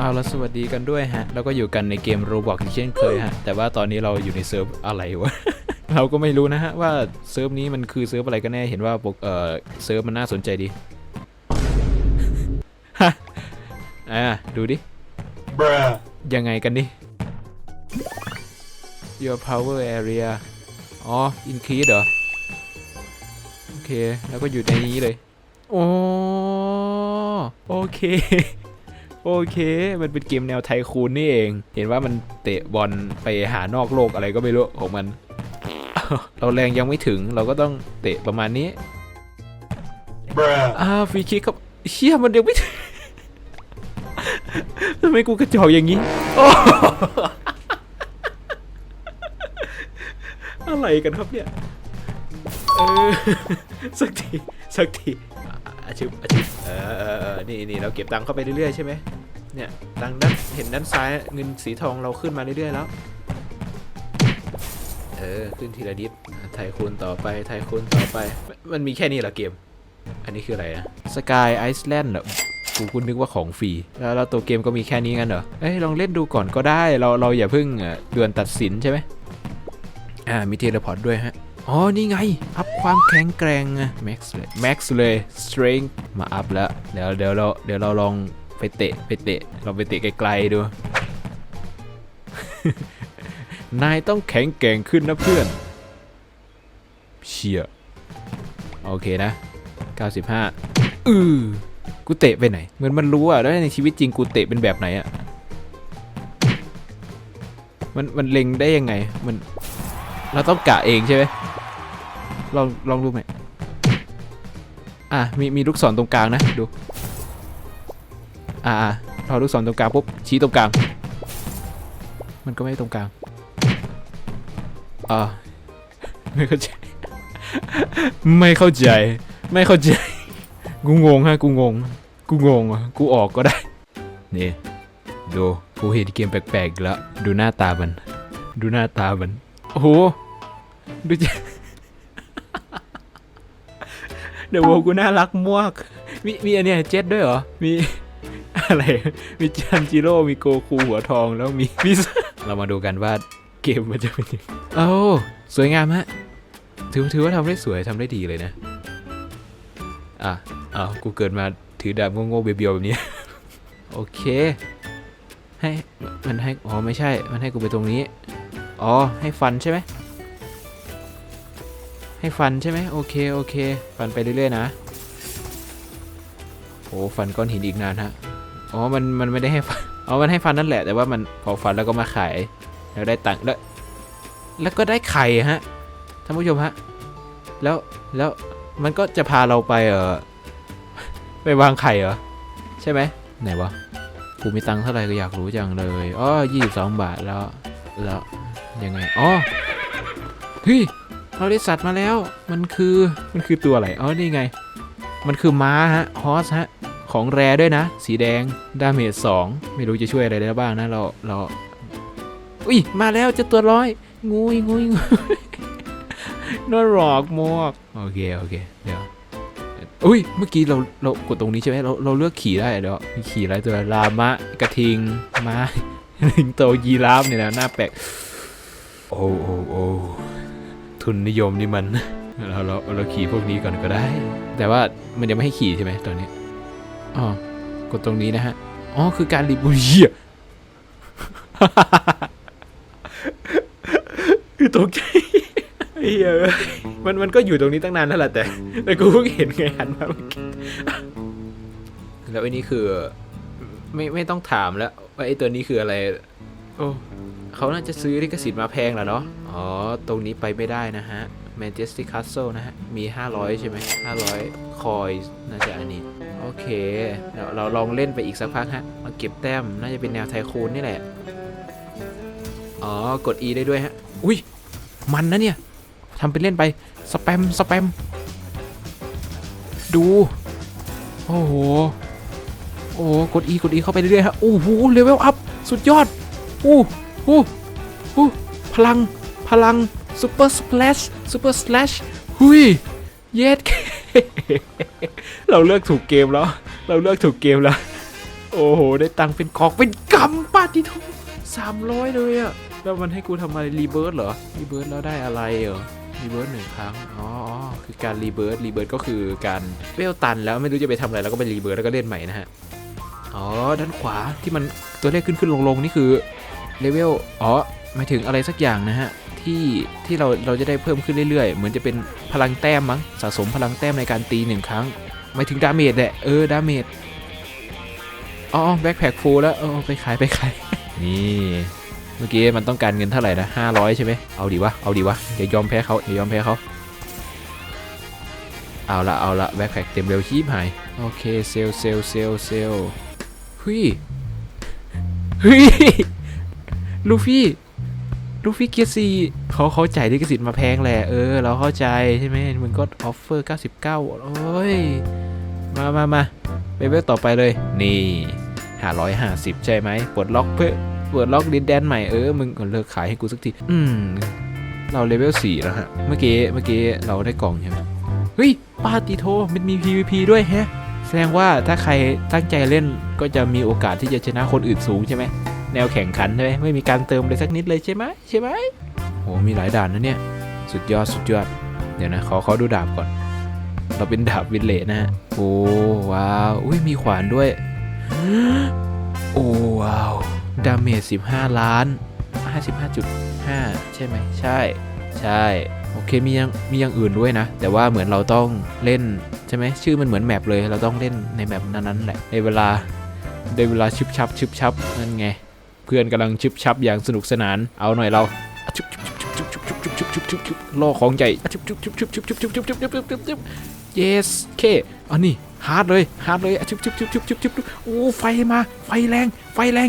เอาละสวัสดีกันด้วยฮะ แล้วก็อยู่กันในเกม Roblox อีกเช่นเคยฮะ แต่ว่าตอนนี้เราอยู่ในเซิร์ฟอะไรวะ เราก็ไม่รู้นะฮะ ว่าเซิร์ฟนี้มันคือเซิร์ฟอะไรกันแน่ เห็นว่าปกเอ่อเซิร์ฟมันน่าสนใจดี ฮะ อ่า ดูดิ Bruh. ยังไงกันดิ your power area อ๋อ increase เหรอ โอเค แล้วก็อยู่ในนี้เลย โอ้โอเค โอเค มันเป็นเกมแนวไทคูนนี่เอง เห็นว่ามันเตะบอลไปหานอกโลกอะไรก็ไม่รู้ของมัน เราแรงยังไม่ถึงเราก็ต้องเตะประมาณนี้ Bruh. อ่าฟรีคิกครับเชี่ยมันยังไม่ถึงทำไมกูกระจอกอย่างนี้โอ้อะไรกันครับเนี่ยเออสักที สักทีอะอาชิบอาชิบเออเออเออนี่นี่เราเก็บตังค์เข้าไปเรื่อยๆใช่ไหม เนี่ยตังค์ด้านเห็นด้านซ้ายเงินสีทองเราขึ้นมาเรื่อยๆแล้ว เออ ขึ้นทีละนิดอะไทยคูณต่อไปไทยคูณต่อไป มันมีแค่นี้เหรอเกม อันนี้คืออะไรนะสกายไอซ์แลนด์เหรอกูคุณนึกว่าของฟรี แล้วแล้วตัวเกมก็มีแค่นี้กันเหรอ เอ้ยลองเล่นดูก่อนก็ได้ เราเราอย่าเพิ่งเอ่อด่วนตัดสินใช่ไหมอ่ามีเทเลพอร์ตด้วยฮะ อ๋อ นี่ไง อัพความแข็งแกร่งอะแม็กซ์เลยแม็กซ์เลย strength มาอัพแล้ว เดี๋ยวเดี๋ยวเราเดี๋ยวเราลอง ไปเตะไปเตะลองไปเตะไกลๆดู นายต้องแข็งแกร่งขึ้นนะเพื่อน เชียโอเคนะ 95 อือกูเตะไปไหน เหมือนมันรู้อะแล้วในชีวิตจริงกูเตะเป็นแบบไหนอะมันมันเล็งได้ยังไง มัน เราต้องกะเองใช่ไหมลองลองดูไหมอะมีมีลูกศรตรงกลางนะ ดู อ่าอะพอลูกศรตรงกลางปุ๊บชี้ตรงกลาง มันก็ไม่ตรงกลางอ่าไม่เข้าใจ ไม่เข้าใจ ไม่เข้าใจ กูงงฮะ กูงง กูงงอะ กูออกก็ได้ นี่ดูกูเห็นเกมแปลกๆแล้ว ดูหน้าตามัน ดูหน้าตามัน โอ้โห ดูจะเดี๋ยวโวกูน่ารักมาก มีมีอันเนี้ยเจ็ดด้วยเหรอ มี อะไร มีจันจิโร่ มีโกคูหัวทอง แล้วมีพิซเรามาดูกันว่าเกมมันจะเป็นยังไงโอ้สวยงามฮะ ถือถือว่าทำได้สวยทำได้ดีเลยนะ อะอ้าวกูเกิดมาถือดาบโง่ๆเบียวๆแบบนี้ โอเค ให้ มันให้ อ๋อ ไม่ใช่ มันให้กูไปตรงนี้ อ๋อ ให้ฟันใช่ไหม ให้ฟันใช่ไหม โอเค โอเค ฟันไปเรื่อยๆนะโอ้ฟันก้อนหินอีกนานฮะ อ๋อ มัน มันไม่ได้ให้ฟัน อ๋อ มันให้ฟันนั่นแหละ แต่ว่ามันพอฟันแล้วก็มาขาย แล้วได้ตังค์ แล้ว แล้วก็ได้ไข่ฮะ ท่านผู้ชมฮะ แล้ว แล้ว มันก็จะพาเราไปเออไปวางไข่เหรอ ใช่ไหม ไหนวะกูมีตังค์เท่าไหร่ก็อยากรู้จังเลย อ๋อยี่สิบสองบาทแล้ว แล้ว ยังไง อ๋อ เฮ้ย เราได้สัตว์มาแล้ว มันคือ มันคือตัวอะไร อ๋อ นี่ไง มันคือม้าฮะ ฮอสฮะ ของแรด้วยนะ สีแดง ดาเมจสองไม่รู้จะช่วยอะไรได้บ้างนะเราเราอุ้ยมาแล้วเจะตัวร้อย งูยงูยงูยน่ารักมากโอเคโอเคเดี๋ยวอุ้ยเมื่อกี้เราเรากดตรงนี้ใช่ไหมเราเราเลือกขี่ได้เดี๋ยวมีขี่อะไรตัวลามะกระทิงม้าลิงโตยีราฟเนี่ยนะหน้าแปลกโอ้โอ้โอ้ทุนนิยมนี่มันเราเราเราขี่พวกนี้ก่อนก็ได้ แต่ว่ามันยังไม่ให้ขี่ใช่ไหมตอนนี้ อ๋อกดตรงนี้นะฮะ อ๋อ คือการรีบูเยียคือตกใจเฮียมันมันก็อยู่ตรงนี้ตั้งนานแล้วแหละแต่ แต่กูเพิ่งเห็นไงหันมาแล้วไอ้นี่คือ ไม่ไม่ต้องถามแล้วว่าไอ้ตัวนี้คืออะไร โอ้เขาน่าจะซื้อลิขสิทธิ์มาแพงแล้วเนาะ อ๋อ ตรงนี้ไปไม่ได้นะฮะ Majestic Castle นะฮะ มี 500 ใช่ไหม500 คอยน่าจะอันนี้ โอเค เราลองเล่นไปอีกสักพักฮะมาเก็บแต้มน่าจะเป็นแนวไทคูนนี่แหละ อ๋อ กด E ได้ด้วยฮะ อุ้ย มันนะเนี่ยทำเป็นเล่นไป สแปม สแปม ดู โอ้โห โอ้โหกด E กด E เข้าไปเรื่อยๆฮะ โอ้โห เลเวลอัพ สุดยอด อู้อู้อู้พลัง พลังซูเปอร์ส l ลชซูเปอร์ส a ลชหุย เย็ด เราเลือกถูกเกมแล้ว เราเลือกถูกเกมแล้ว โอ้โห ได้ตังค์เป็นกอกเป็นกำป้าที่ทุสามร้อยเลยอะแล้วมันให้กูทำอะไรรีเบิร์ดเหรอ รีเบิร์ดแล้วได้อะไรเหรอ รีเบิร์ดหนึ่งครั้งอ๋ออ๋อ คือการรีเบิร์ดรีเบิร์ดก็คือการเวลตันแล้วไม่รู้จะไปทำอะไรแล้วก็ไปรีเบิร์ดแล้วก็เล่นใหม่นะฮะ อ๋อ ด้านขวาที่มันตัวเลขขึ้นขึ้นลงลงนี่คือเลเวล อ๋อหมายถึงอะไรสักอย่างนะฮะ ที่ที่เราเราจะได้เพิ่มขึ้นเรื่อยๆ เหมือนจะเป็นพลังแต้มมั้งสะสมพลังแต้มในการตีหนึ่งครั้งหมายถึงดาเมจแหละเออดาเมจอ๋อแบ็คแพคฟูลแล้วเออไปขายไปขายนี่เมื่อกี้มันต้องการเงินเท่าไหร่นะ500ใช่ไหมเอาดีวะเอาดีวะอย่ายอมแพ้เขาอย่ายอมแพ้เขาเอาละเอาละแบ็คแพคเต็มเร็วชีพหายโอเคเซลเซลเซลเซลเฮ้ยเฮ้ยลูฟี่ ลูฟี่เกียร์สี่เขาเขาจ่ายลิขสิทธิ์มาแพงแหละเออ เราเข้าใจใช่ไหมมันก็ออฟเฟอร์ 99 โอ้ย มามามาไปเวลต่อไปเลย นี่ 550 ใช่ไหมปลดล็อกเพื่อปลดล็อกดินแดนใหม่เออ มึงก็เลิกขายให้กูสักที อืม เราเลเวล4แล้วฮะ เมื่อกี้เมื่อกี้เราได้กล่องใช่ไหมเฮ้ยปาติโทมันมี PVP ด้วยแฮะ แสดงว่าถ้าใครตั้งใจเล่นก็จะมีโอกาสที่จะชนะคนอื่นสูงใช่ไหม แนวแข่งขันใช่ไหมไม่มีการเติมเลยสักนิดเลยใช่ไหมใช่ไหมโหมีหลายด่านนะเนี่ย สุดยอดสุดยอด เดี๋ยวนะขอขอดูดาบก่อน เราเป็นดาบวินเลนะฮะโอ้ว้าวอุ้ยมีขวานด้วย โอ้ว้าวดาเมจ15 ล้าน 55.5 ใช่ไหมใช่ ใช่โอเคมียังมีอย่างอื่นด้วยนะ แต่ว่าเหมือนเราต้องเล่นใช่ไหมชื่อมันเหมือนแมปเลย เราต้องเล่นในแมปนั้นๆแหละในเวลาในเวลาชึบชับชึบชับนั่นไง เพื่อนกำลังชิบชับอย่างสนุกสนาน เอาหน่อยเราล่อของใหญ่ yes เคอันนี้ฮาร์ดเลยฮาร์ดเลยชุบชุบชุบชุบชุบชุบโอ้ไฟมา ไฟแรง ไฟแรง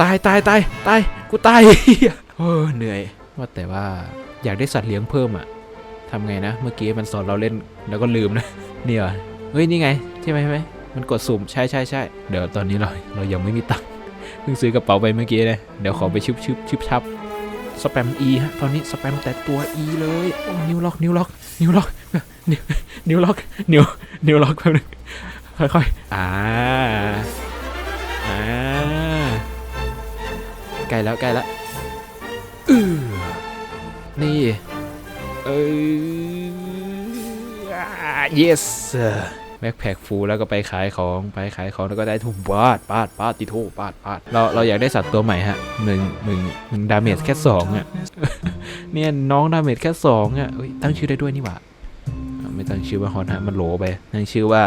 ตายตายตายตายกูตายเออเหนื่อย ว่าแต่ว่าอยากได้สัตว์เลี้ยงเพิ่มอะทำไงนะ เมื่อกี้มันสอนเราเล่นแล้วก็ลืมนะ นี่เหรอ เฮ้ย นี่ไง ใช่ไหมใช่ไหม มันกดสุ่มใช่ใช่ใช่เดี๋ยวตอนนี้เราเรายังไม่มีตังค์เพิ่งซื้อกระเป๋าไปเมื่อกี้เลยเดี๋ยวขอไปชุบชุบชุบชับสแปม E ฮะตอนนี้สแปมแต่ตัว E เลยโอ้นิ้วล็อกนิ้วล็อกนิ้วล็อกนิ้วล็อกนิ้วนิ้วล็อกแป๊บนึงค่อยๆอ่าอ่าใกล้แล้วใกล้แล้วอือนี่เออ yes แบ็คแพคฟูแล้วก็ไปขายของไปขายของแล้วก็ได้ทุบบาดปาดปาดติโทปาดปาดเราเราอยากได้สัตว์ตัวใหม่ฮะหนึ่งหนึ่งหนึ่งดาเมจแค่สองอะเนี่ยน้องดาเมจแค่สองอะตั้งชื่อได้ด้วยนี่หว่าไม่ตั้งชื่อว่าฮอนฮะมันโหลไปตั้งชื่อว่า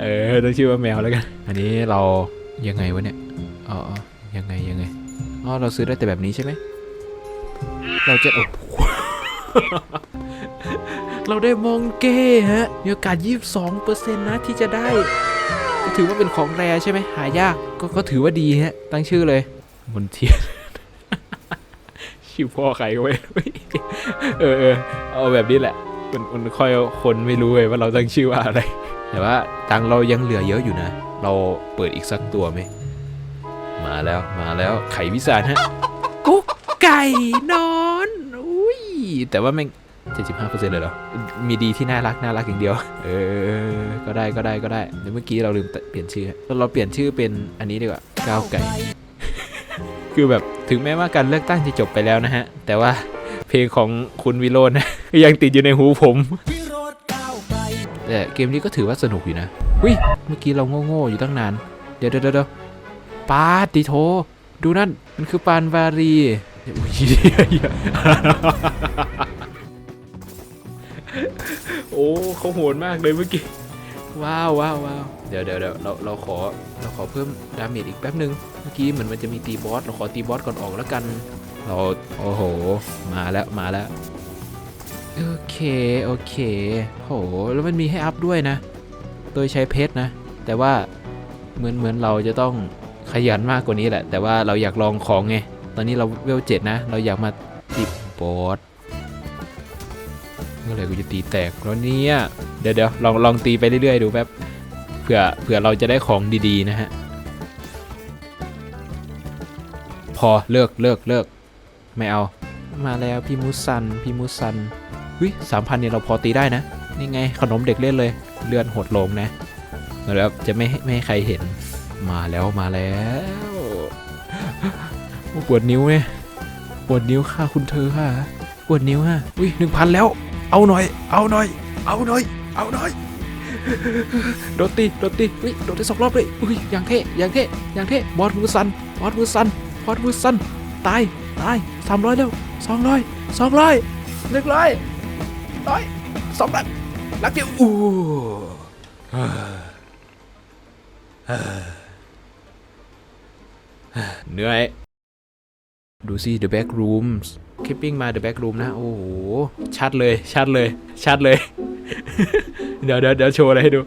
เออตั้งชื่อว่าแมวแล้วกัน อันนี้เรายังไงวะเนี่ยอ๋อยังไงยังไงอ๋อเราซื้อได้แต่แบบนี้ใช่ไหมเราจะโอ้ เราได้มองเก้ฮะ มีโอกาส 22%นะที่จะได้ ก็ถือว่าเป็นของแรใช่ไหม หายากก็ก็ถือว่าดีฮะ ตั้งชื่อเลยมนเทียนชื่อพ่อใครก็ไม่เออเออเอาแบบนี้แหละ มันมันค่อยคนไม่รู้เลยว่าเราตั้งชื่อว่าอะไร แต่ว่าตังเรายังเหลือเยอะอยู่นะ เราเปิดอีกสักตัวไหม มาแล้วมาแล้วไขวิสานฮะกุ๊กไก่นอนอุ้ย แต่ว่าแม่ง75%เลยเหรอ มีดีที่น่ารักน่ารักอย่างเดียว เออ ก็ได้ก็ได้ก็ได้เดี๋ยวเมื่อกี้เราลืมเปลี่ยนชื่อ เราเปลี่ยนชื่อเป็นอันนี้ดีกว่าก้าวไก่ คือแบบถึงแม้ว่าการเลือกตั้งจะจบไปแล้วนะฮะ แต่ว่าเพลงของคุณวิโรจน์ยังติดอยู่ในหูผม แต่เกมนี้ก็ถือว่าสนุกอยู่นะวิเมื่อกี้เราโง่ๆอยู่ตั้งนาน เดี๋ยวเดี๋ยวเดี๋ยวปาติโท ดูนั่น มันคือปานวารี อุ้ยโอ้เขาโหดมากเลยเมื่อกี้ ว้าวว้าวว้าวเดี๋ยวเดี๋ยวเดี๋ยวเราเราขอเราขอเพิ่มดาเมจอีกแป๊บนึง เมื่อกี้เหมือนมันจะมีตีบอส เราขอตีบอสก่อนออกแล้วกัน เรา โอ้โห มาแล้วมาแล้ว โอเค โอเคโหแล้วมันมีให้อัพด้วยนะ โดยใช้เพชรนะ แต่ว่าเหมือนเหมือนเราจะต้องขยันมากกว่านี้แหละ แต่ว่าเราอยากลองของไง อนนี้เราเวลเจ็ดนะ เราอยากมาติดบอสเมื่อไหร่กูจะตีแตกแล้วเนี่ยเดี๋ยวเดี๋ยวลองลองตีไปเรื่อยๆดูแป๊บเผื่อเผื่อเราจะได้ของดีๆนะฮะพอเลิกเลิกเลิกไม่เอา มาแล้วพี่มุสันพี่มุสันวิสามพันเนี่ยเราพอตีได้นะ นี่ไงขนมเด็กเล่นเลย เลื่อดหดลงนะแล้วจะไม่ไม่ให้ใครเห็นมาแล้วมาแล้ว ปวดนิ้วเนี่ยปวดนิ้วค่ะคุณเธอค่ะปวดนิ้วฮะอุ้ยหนึ่งพันแล้ว เอาหน่อย เอาหน่อย เอาหน่อย เอาหน่อยโดนตีโดนตีอุ้ยโดนได้สองรอบเลยอุ้ยอย่างเท่อย่างเท่อย่างเท่บอสมือสันบอสมือสันบอสมือสันตายตายสามร้อยแล้วสองร้อยสองร้อยหนึ่งร้อยร้อยสองร้อยลักเดียวอู้เหนื่อย ดูสิ The Back Rooms Keeping มา The Back Room นะ โอ้โห ชัดเลย ชัดเลย ชัดเลย เดี๋ยวเดี๋ยวเดี๋ยวโชว์อะไรให้ดู